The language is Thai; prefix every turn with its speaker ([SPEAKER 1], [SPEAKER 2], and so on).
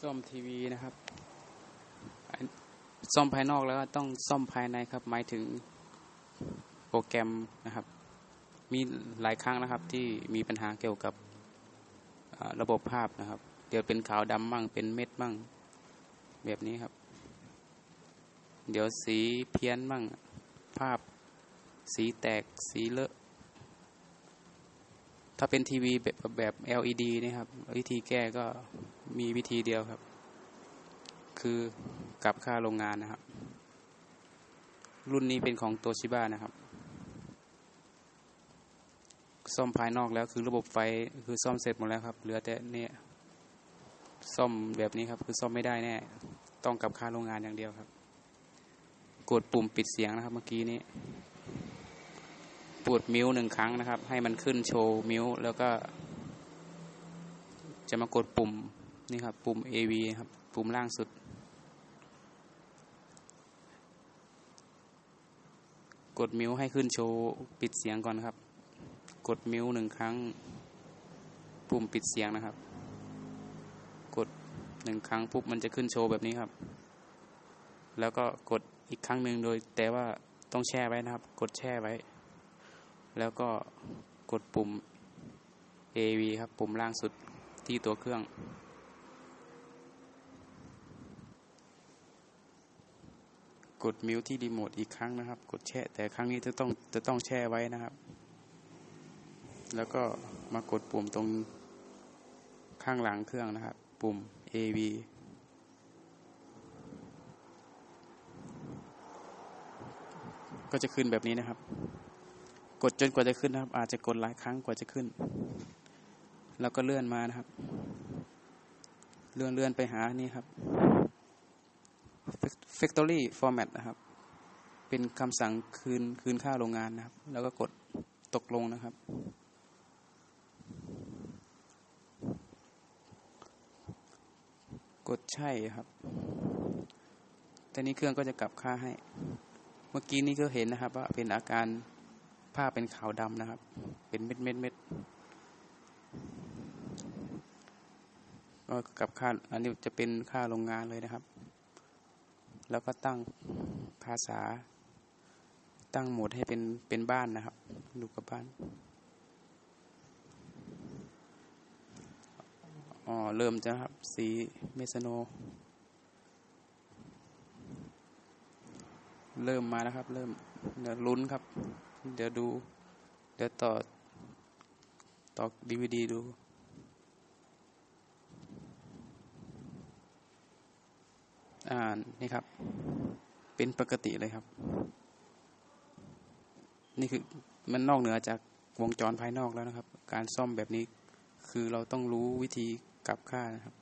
[SPEAKER 1] ซ่อมทีวีนะครับซ่อมภายนอกแล้วก็ต้องซ่อมภายในครับ หมายถึงโปรแกรมนะครับ มีหลายครั้งนะครับที่มีปัญหาเกี่ยวกับระบบภาพนะครับ เดี๋ยวเป็นขาวดำมั่งเป็นเม็ดมั่งแบบนี้ครับ เดี๋ยวสีเพี้ยนมั่งภาพ สีแตกสีเลอะ ถ้าเป็นทีวีแบบแบบ LED นี่ครับ วิธีแก้ก็มีวิธีเดียวครับ คือกลับค่าโรงงานนะครับ รุ่นนี้เป็นของโตชิบ้านะครับซ่อมภายนอกแล้วคือระบบไฟคือซ่อมเสร็จหมดแล้วครับ เหลือแต่เนี่ยซ่อมแบบนี้ครับ คือซ่อมไม่ได้แน่ ต้องกลับค่าโรงงานอย่างเดียวครับ กดปุ่มปิดเสียงนะครับเมื่อกี้นี้ ปวดมิวหนึ่งครั้งนะครับ ให้มันขึ้นโชว์มิวแล้วก็ จะมากดปุ่มนี่ครับ ปุ่ม AV ครับ ปุ่มล่างสุด กดมิวให้ขึ้นโชว์ปิดเสียงก่อนครับ กดมิวหนึ่งครั้ง ปุ่มปิดเสียงนะครับ กดหนึ่งครั้งปุ๊บมันจะขึ้นโชว์แบบนี้ครับ แล้วก็กดอีกครั้งหนึ่งโดยแต่ว่าต้องแช่ไว้นะครับ กดแช่ไว้ แล้วก็กดปุ่ม AV ครับ ปุ่มล่างสุดที่ตัวเครื่อง กดมิวที่รีโมทอีกครั้งนะครับ กดแช่แต่ครั้งนี้จะต้องจะต้องแช่ไว้นะครับ แล้วก็มากดปุ่มตรงข้างหลังเครื่องนะครับ ปุ่ม AV ก็จะขึ้นแบบนี้นะครับ กดจนกว่าจะขึ้นนะครับ อาจจะกดหลายครั้งกว่าจะขึ้น แล้วก็เลื่อนมานะครับ เลื่อนเลื่อนไปหานี่ครับ factory format นะครับ เป็นคำสั่งคืนคืนค่าโรงงานนะครับ แล้วก็กดตกลงนะครับ กดใช่ครับ แต่นี้เครื่องก็จะกลับค่าให้ เมื่อกี้นี้ก็เห็นนะครับว่าเป็นอาการ ภาพเป็นขาวดำนะครับ เป็นเม็ดเม็ดเม็ดก็กับค่าอันนี้จะเป็นค่าโรงงานเลยนะครับ แล้วก็ตั้งภาษา ตั้งโหมดให้เป็นเป็นบ้านนะครับ ดูกับบ้านอ๋อเริ่มจะครับ สีเมสโน เริ่มมาแล้วครับ เริ่มเดี๋ยวลุ้นครับ เดี๋ยวดู เดี๋ยวต่อ ต่อดีวดีดูอ่านนี่ครับ เป็นปกติเลยครับ นี่คือมันนอกเหนือจากวงจรภายนอกแล้วนะครับ การซ่อมแบบนี้คือเราต้องรู้วิธีกลับค่านะครับ